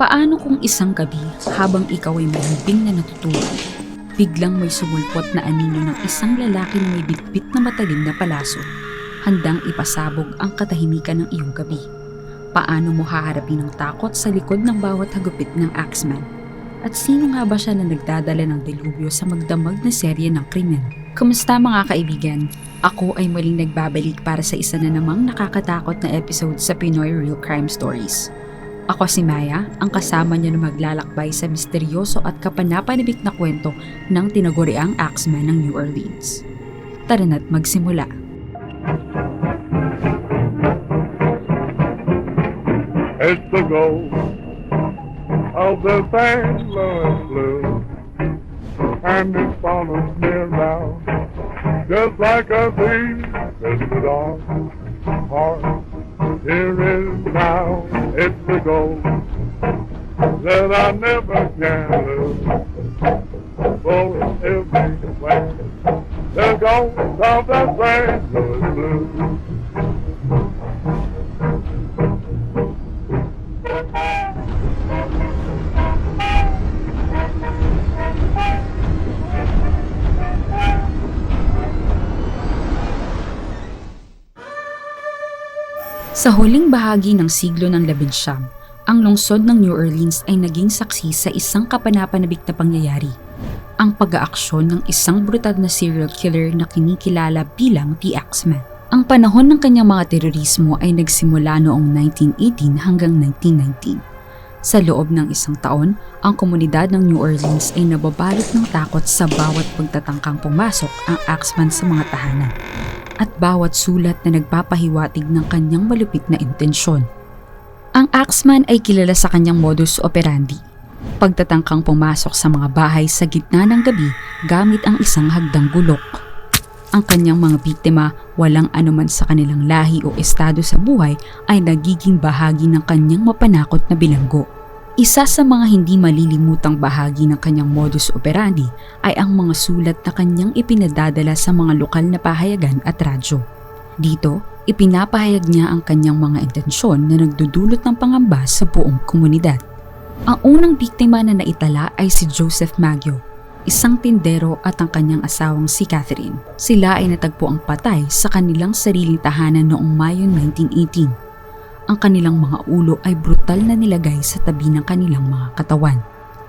Paano kung isang gabi habang ikaw ay mahimbing na natutulog, biglang may sumulpot na anino ng isang lalaki na may bitbit na matalim na palaso, handang ipasabog ang katahimikan ng iyong gabi. Paano mo haharapin ang takot sa likod ng bawat hagupit ng Axeman? At sino nga ba siya na nagdadala ng delubyo sa magdamag na serye ng krimen? Kumusta mga kaibigan? Ako ay muling nagbabalik para sa isa na namang nakakatakot na episode sa Pinoy Real Crime Stories. Ako si Maya, ang kasama niyo na maglalakbay sa misteryoso at kapanapanibik na kwento ng tinaguriang Axeman ng New Orleans. Tara na't magsimula. It's the ghost of the St. Louis Blues. And on us near now, just like a thief in the dark. Heart, here is now, goes that I never can lose. For every way, there's gonna stop that rain, blue. Sa huling bahagi ng siglo ng labinsyam, ang lungsod ng New Orleans ay naging saksi sa isang kapanapanabik na pangyayari. Ang pag-aaksyon ng isang brutal na serial killer na kinikilala bilang The Axeman. Ang panahon ng kanyang mga terorismo ay nagsimula noong 1918 hanggang 1919. Sa loob ng isang taon, ang komunidad ng New Orleans ay nababalot ng takot sa bawat pagtatangkang pumasok ang Axeman sa mga tahanan at bawat sulat na nagpapahiwatig ng kanyang malupit na intensyon. Ang Axeman ay kilala sa kanyang modus operandi. Pagtatangkang pumasok sa mga bahay sa gitna ng gabi gamit ang isang hagdang gulok. Ang kanyang mga biktima, walang anuman sa kanilang lahi o estado sa buhay, ay nagiging bahagi ng kanyang mapanakot na bilanggo. Isa sa mga hindi malilimutang bahagi ng kanyang modus operandi ay ang mga sulat na kanyang ipinadadala sa mga lokal na pahayagan at radyo. Dito, ipinapahayag niya ang kanyang mga intensyon na nagdudulot ng pangamba sa buong komunidad. Ang unang biktima na naitala ay si Joseph Maggio, isang tindero at ang kanyang asawang si Catherine. Sila ay natagpo ang patay sa kanilang sariling tahanan noong Mayo 1918 ang kanilang mga ulo ay brutal na nilagay sa tabi ng kanilang mga katawan.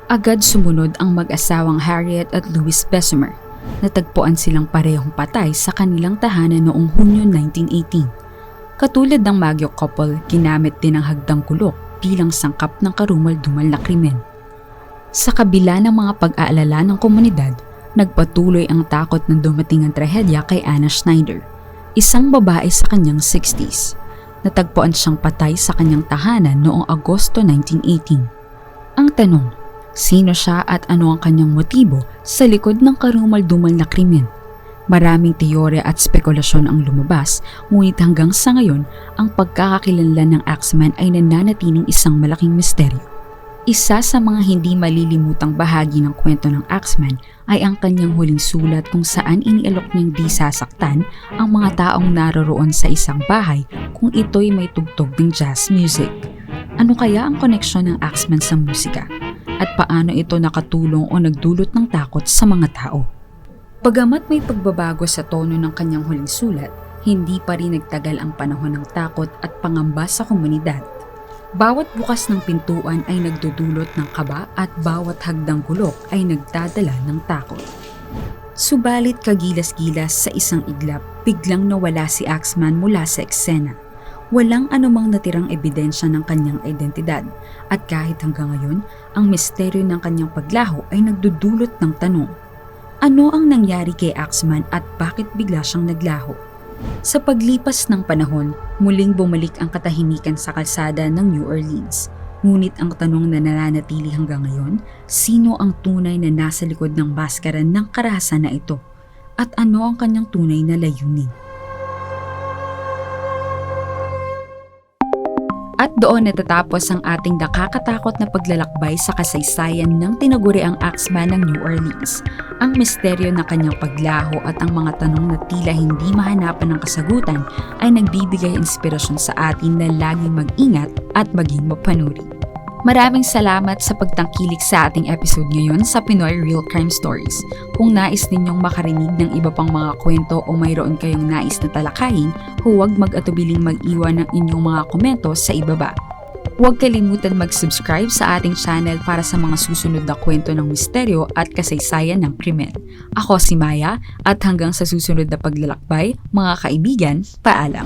Agad sumunod ang mag-asawang Harriet at Louis Bessemer. Natagpuan silang parehong patay sa kanilang tahanan noong Hunyo 1918. Katulad ng Maggio couple, ginamit din ang hagdang kulok bilang sangkap ng karumal-dumal na krimen. Sa kabila ng mga pag-aalala ng komunidad, nagpatuloy ang takot ng dumating ang trahedya kay Anna Schneider, isang babae sa kanyang 60s natagpuan siyang patay sa kanyang tahanan noong Agosto 1918. Ang tanong, sino siya at ano ang kanyang motibo sa likod ng karumal-dumal na krimen? Maraming teorya at spekulasyon ang lumabas, ngunit hanggang sa ngayon, ang pagkakakilanlan ng Axeman ay nananatiling isang malaking misteryo. Isa sa mga hindi malilimutang bahagi ng kwento ng Axeman ay ang kanyang huling sulat kung saan inialok niyang di sasaktan ang mga taong naroroon sa isang bahay kung ito'y may tugtog ng jazz music. Ano kaya ang koneksyon ng Axeman sa musika? At paano ito nakatulong o nagdulot ng takot sa mga tao? Bagamat may pagbabago sa tono ng kanyang huling sulat, hindi pa rin nagtagal ang panahon ng takot at pangamba sa komunidad. Bawat bukas ng pintuan ay nagdudulot ng kaba at bawat hagdang gulok ay nagdadala ng takot. Subalit kagilas-gilas sa isang iglap, biglang nawala si Axeman mula sa eksena. Walang anumang natirang ebidensya ng kanyang identidad at kahit hanggang ngayon, ang misteryo ng kanyang paglaho ay nagdudulot ng tanong. Ano ang nangyari kay Axeman at bakit bigla siyang naglaho? Sa paglipas ng panahon, muling bumalik ang katahimikan sa kalsada ng New Orleans. Ngunit ang tanong na nananatili hanggang ngayon, sino ang tunay na nasa likod ng baskaran ng karahasan na ito? At ano ang kanyang tunay na layunin? At doon natatapos ang ating nakakatakot na paglalakbay sa kasaysayan ng tinaguriang Axeman ng New Orleans. Ang misteryo ng kanyang paglaho at ang mga tanong na tila hindi mahanapan ng kasagutan ay nagbibigay inspirasyon sa atin na laging mag-ingat at maging mapanuri. Maraming salamat sa pagtangkilik sa ating episode ngayon sa Pinoy Real Crime Stories. Kung nais ninyong makarinig ng iba pang mga kwento o mayroon kayong nais na talakayin, huwag mag-atubiling mag-iwan ng inyong mga komento sa ibaba. Huwag kalimutan mag-subscribe sa ating channel para sa mga susunod na kwento ng misteryo at kasaysayan ng krimen. Ako si Maya at hanggang sa susunod na paglalakbay, mga kaibigan, paalam.